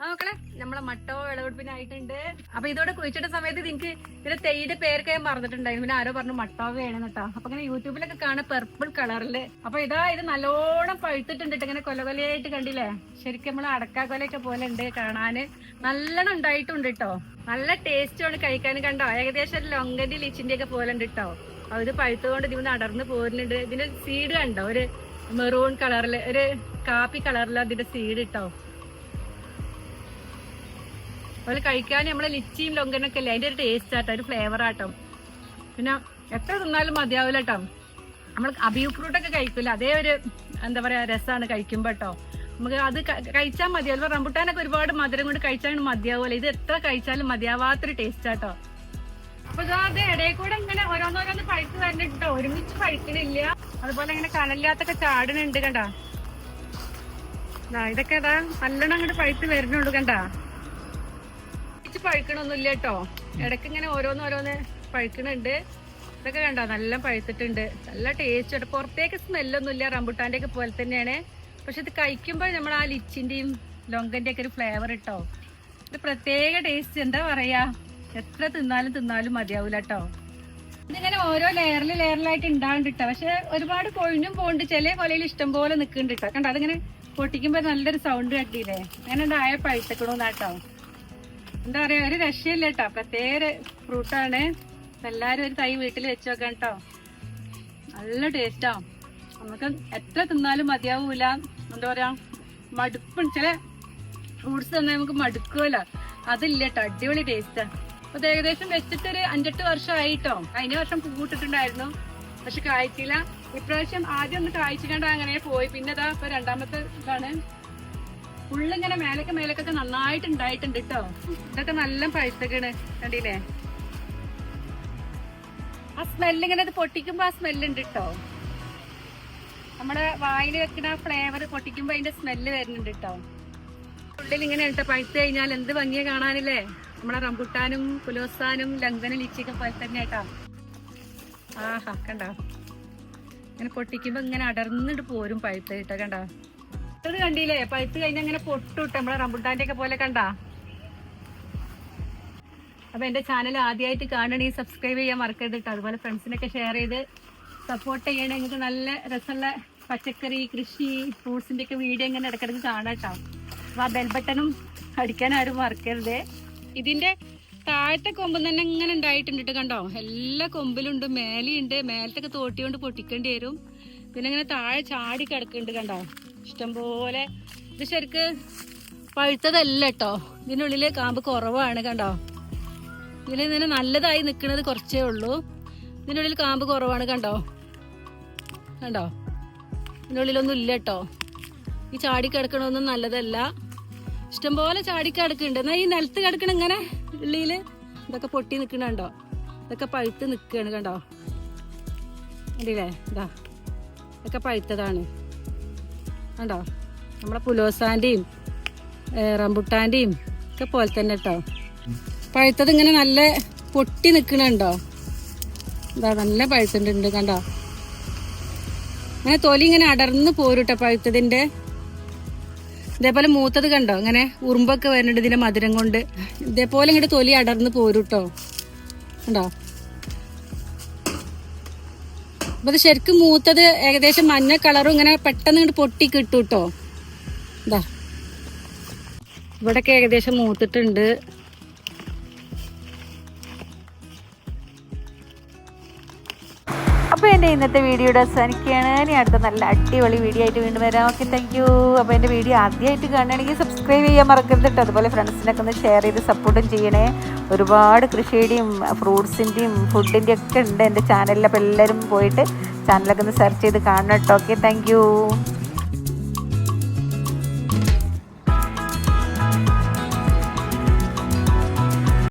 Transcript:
ആ മക്കളെ നമ്മളെ മട്ടോ വിളവെടുപ്പിനായിട്ടുണ്ട്. അപ്പൊ ഇതോടെ കുഴിച്ചിട്ട സമയത്ത് എനിക്ക് ഇതിന്റെ തെയ്യുടെ പേരൊക്കെ ഞാൻ മറന്നിട്ടുണ്ടായിരുന്നു. പിന്നെ ആരോ പറഞ്ഞു മട്ടോ വേണം കേട്ടോ അപ്പൊ ഇങ്ങനെ യൂട്യൂബിലൊക്കെ കാണാൻ പെർപ്പിൾ കളറിൽ അപ്പൊ ഇതാ ഇത് നല്ലോണം പഴുത്തിട്ടുണ്ട് ട്ടോ. ഇങ്ങനെ കൊല കൊലയായിട്ട് കണ്ടില്ലേ? ശരിക്കും നമ്മൾ അടക്കാ കൊലയൊക്കെ പോലെ ഉണ്ട് കാണാന്. നല്ലോണം ഉണ്ടായിട്ടുണ്ട് കേട്ടോ നല്ല ടേസ്റ്റാണ് കഴിക്കാൻ കണ്ടോ? ഏകദേശം ഒരു ലൊങ്കന്റെ ലിച്ചിന്റെ ഒക്കെ പോലെ ഉണ്ട് കേട്ടോ അപ്പൊ ഇത് പഴുത്തുകൊണ്ട് ഇതിന് അടർന്ന് പോരുന്നുണ്ട്. ഇതിന്റെ സീഡ് കണ്ടോ? ഒരു മെറൂൺ കളറിൽ ഒരു കാപ്പി കളറിൽ അതിന്റെ സീഡ് ഇട്ടോ അതുപോലെ കഴിക്കാൻ നമ്മളെ ലിച്ചിയും ലൊങ്കനൊക്കെ അല്ലേ അതിന്റെ ഒരു ടേസ്റ്റ് ആട്ടോ ഒരു ഫ്ലേവർ ആട്ടോ. പിന്നെ എത്ര തിന്നാലും മതിയാവില്ല കേട്ടോ നമ്മൾ ഫ്രൂട്ട് ഒക്കെ കഴിക്കില്ല അതേ ഒരു എന്താ പറയാ രസമാണ് കഴിക്കുമ്പോ കേട്ടോ നമുക്ക് അത് കഴിച്ചാൽ മതിയാവില്ല റംബുട്ടാനൊക്കെ ഒരുപാട് മധുരം കൊണ്ട് കഴിച്ചാൽ മതിയാവില്ല ഇത് എത്ര കഴിച്ചാലും മതിയാവാത്തൊരു ടേസ്റ്റ് ആട്ടോ. അപ്പൊ അത് ഇടയിൽ കൂടെ ഇങ്ങനെ ഓരോന്നോരോന്ന് പഴുത്ത് വരണിട്ടോ ഒരുമിച്ച് പഴുക്കണില്ല. അതുപോലെ ഇങ്ങനെ കനലില്ലാത്തൊക്കെ ചാടുന്നുണ്ട് കണ്ടാ. ഇതൊക്കെ ഇതാ നല്ലോണം അങ്ങോട്ട് പഴുത്ത് വരുന്നുള്ളൂ കണ്ടാ. ഒരുമിച്ച് പഴുക്കണൊന്നുമില്ല കേട്ടോ. ഇടയ്ക്ക് ഇങ്ങനെ ഓരോന്ന് ഓരോന്ന് പഴുക്കണുണ്ട്. ഇതൊക്കെ കണ്ടോ? നല്ല പഴുത്തിട്ടുണ്ട്. നല്ല ടേസ്റ്റ് ഉണ്ട്. പുറത്തേക്ക് സ്മെല്ലൊന്നും ഇല്ല റംബുട്ടാന്റെ ഒക്കെ പോലെ തന്നെയാണ്. പക്ഷെ ഇത് കഴിക്കുമ്പോൾ നമ്മൾ ആ ലിച്ചിന്റെയും ലൊങ്കന്റെ ഒക്കെ ഒരു ഫ്ലേവർ ഇട്ടോ. ഇത് പ്രത്യേക ടേസ്റ്റ് എന്താ പറയാ? എത്ര തിന്നാലും തിന്നാലും മതിയാവൂല കേട്ടോ. ഇതിങ്ങനെ ഓരോ ലെയറിൽ ലെയറിലായിട്ട് ഉണ്ടാവുന്നുണ്ട് പക്ഷെ ഒരുപാട് കൊഴിഞ്ഞും പോകുന്നുണ്ട് ചില കൊലയിൽ ഇഷ്ടം പോലെ നിൽക്കുന്നുണ്ട് കേട്ടോ കണ്ടോ? അതിങ്ങനെ പൊട്ടിക്കുമ്പോ നല്ലൊരു സൗണ്ട് കട്ടിയില്ലേ അങ്ങനെ ഉണ്ടായ പഴുത്തക്കണമെന്നാട്ടോ എന്താ പറയാ ഒരു രക്ഷയില്ല കേട്ടോ പ്രത്യേക ഫ്രൂട്ടാണ് എല്ലാരും ഒരു തൈ വീട്ടിൽ വെച്ച് വെക്കാം കേട്ടോ നല്ല ടേസ്റ്റാ നമുക്ക് എത്ര തിന്നാലും മതിയാവൂല. എന്താ പറയാ മടുപ്പ്. ചില ഫ്രൂട്ട്സ് തന്നെ നമുക്ക് മടുക്കൂല അതില്ല കേട്ടോ അടിപൊളി ടേസ്റ്റാ അപ്പൊ ഏകദേശം വെച്ചിട്ട് ഒരു അഞ്ചെട്ട് വർഷമായിട്ടോ കഴിഞ്ഞ വർഷം പൂട്ടിട്ടുണ്ടായിരുന്നു പക്ഷെ കായ്ച്ചില്ല. ഇപ്രാവശ്യം ആദ്യം ഒന്ന് കായ്ച്ചിക്കണ്ട അങ്ങനെ പോയി. പിന്നെ ഇതാ ഇപ്പൊ രണ്ടാമത്തെ ഇതാണ്. ഉള്ളിങ്ങനെ മേലൊക്കെ മേലൊക്കെ നന്നായിട്ട് ഉണ്ടായിട്ടുണ്ട് കേട്ടോ ഇതൊക്കെ നല്ല പഴുത്തക്കാണ്. കണ്ടില്ലേ? ആ സ്മെല്ല് ഇങ്ങനെ അത് പൊട്ടിക്കുമ്പോ ആ സ്മെല്ല് ഉണ്ട് കേട്ടോ നമ്മുടെ വായിൽ വെക്കുന്ന ഫ്ലേവർ പൊട്ടിക്കുമ്പോ അതിന്റെ സ്മെല്ല് വരുന്നുണ്ട് കേട്ടോ ഉള്ളിൽ ഇങ്ങനെ കേട്ടോ പഴുത്ത് കഴിഞ്ഞാൽ എന്ത് ഭംഗിയെ കാണാനില്ലേ? നമ്മുടെ റംബുട്ടാനും കുലോസാനും ലങ്കന ലിച്ചിയൊക്കെ പോലെ തന്നെ കേട്ടോ ആഹാ കണ്ടോ? ഇങ്ങനെ പൊട്ടിക്കുമ്പോ ഇങ്ങനെ അടർന്നിട്ട് പോരും പഴുത്ത് കേട്ടോ കണ്ടോ? ഇത് കണ്ടില്ലേ? പഴുത്ത് കഴിഞ്ഞ അങ്ങനെ പൊട്ടുട്ട്. നമ്മളെ റംബുട്ടാന്റെ ഒക്കെ പോലെ കണ്ട? അപ്പൊ എന്റെ ചാനൽ ആദ്യമായിട്ട് കാണണേ സബ്സ്ക്രൈബ് ചെയ്യാൻ മറക്കരുത് കേട്ടോ അതുപോലെ ഫ്രണ്ട്സിനൊക്കെ ഷെയർ ചെയ്ത് സപ്പോർട്ട് ചെയ്യണേ. നിങ്ങൾക്ക് നല്ല രസമുള്ള പച്ചക്കറി കൃഷി ഫ്രൂട്ട്സിന്റെ ഒക്കെ വീഡിയോ ഇങ്ങനെ ഇടക്കിടക്ക് കാണാട്ടോ അപ്പൊ ആ ബെൽബട്ടനും അടിക്കാൻ ആരും മറക്കരുത്. ഇതിന്റെ താഴത്തെ കൊമ്പ് തന്നെ ഇങ്ങനെ ഉണ്ടായിട്ടുണ്ട് ട്ടോ കണ്ടോ? എല്ലാ കൊമ്പിലുണ്ട്. മേലെയുണ്ട്. മേലത്തൊക്കെ തോട്ടി കൊണ്ട് പൊട്ടിക്കേണ്ടി വരും. പിന്നെ ഇങ്ങനെ താഴെ ചാടി കിടക്കുന്നുണ്ട് കണ്ടോ? ഇഷ്ടംപോലെ. ഇത് ശരിക്ക് പഴുത്തതല്ല കേട്ടോ ഇതിനുള്ളിൽ കാമ്പ് കുറവാണ് കണ്ടോ. ഇതിൽ ഇങ്ങനെ നല്ലതായി നിൽക്കുന്നത് കുറച്ചേ ഉള്ളൂ. ഇതിനുള്ളിൽ കാമ്പ് കുറവാണ് കണ്ടോ. കണ്ടോ. ഇതിനുള്ളിലൊന്നും ഇല്ല കേട്ടോ ഈ ചാടി കിടക്കണമൊന്നും നല്ലതല്ല. ഇഷ്ടംപോലെ ചാടി കിടക്കുന്നുണ്ട്. എന്നാൽ ഈ നിലത്ത് കിടക്കണ ഇങ്ങനെ ഉള്ളിയിൽ ഇതൊക്കെ പൊട്ടി നിൽക്കണുണ്ടോ ഇതൊക്കെ പഴുത്ത് നിൽക്കുകയാണ് കണ്ടോ. കണ്ടില്ലേ? ഇതാ. ഇതൊക്കെ പഴുത്തതാണ്. കണ്ടോ? നമ്മളെ പുലോസാന്റെയും റംബുട്ടാന്റെയും ഒക്കെ പോലെ തന്നെ കേട്ടോ പഴുത്തത് ഇങ്ങനെ നല്ല പൊട്ടി നിൽക്കണുണ്ടോ എന്താ നല്ല പഴുത്തുണ്ട് കണ്ടോ? അങ്ങനെ തൊലി ഇങ്ങനെ അടർന്ന് പോരുട്ടോ പഴുത്തതിന്റെ ഇതേപോലെ മൂത്തത് കണ്ടോ? ഇങ്ങനെ ഉറുമ്പൊക്കെ വരുന്നുണ്ട് ഇതിന്റെ മധുരം കൊണ്ട്. ഇതേപോലെ ഇങ്ങോട്ട് തൊലി അടർന്ന് പോരുട്ടോ. കണ്ടോ? അപ്പൊ ഇത് ശരിക്കും മൂത്തത് ഏകദേശം മഞ്ഞ കളറും ഇങ്ങനെ പെട്ടെന്ന് ഇങ്ങോട്ട് പൊട്ടി കിട്ടും കേട്ടോ ഇതാ ഇവിടൊക്കെ ഏകദേശം മൂത്തിട്ടുണ്ട്. അപ്പോൾ എന്റെ ഇന്നത്തെ വീഡിയോയുടെ അവസാനിക്കുകയാണ്. ഇനി അടുത്ത നല്ല അടിപൊളി വീഡിയോ ആയിട്ട് വീണ്ടും വരാം. ഓക്കെ താങ്ക് യു അപ്പോൾ എന്റെ വീഡിയോ ആദ്യമായിട്ട് കാണുകയാണെങ്കിൽ സബ്സ്ക്രൈബ് ചെയ്യാൻ മറക്കരുത് കേട്ടോ അതുപോലെ ഫ്രണ്ട്സിനൊക്കെ ഒന്ന് ഷെയർ ചെയ്ത് സപ്പോർട്ടും ചെയ്യണേ. ഒരുപാട് കൃഷിയുടെയും ഫ്രൂട്ട്സിന്റെയും ഫുഡിന്റെയും ഒക്കെ ഉണ്ട് എന്റെ ചാനലിൽ അപ്പോൾ എല്ലാവരും പോയിട്ട് ചാനലൊക്കെ ഒന്ന് സെർച്ച് ചെയ്ത് കാണണം കേട്ടോ ഓക്കെ താങ്ക്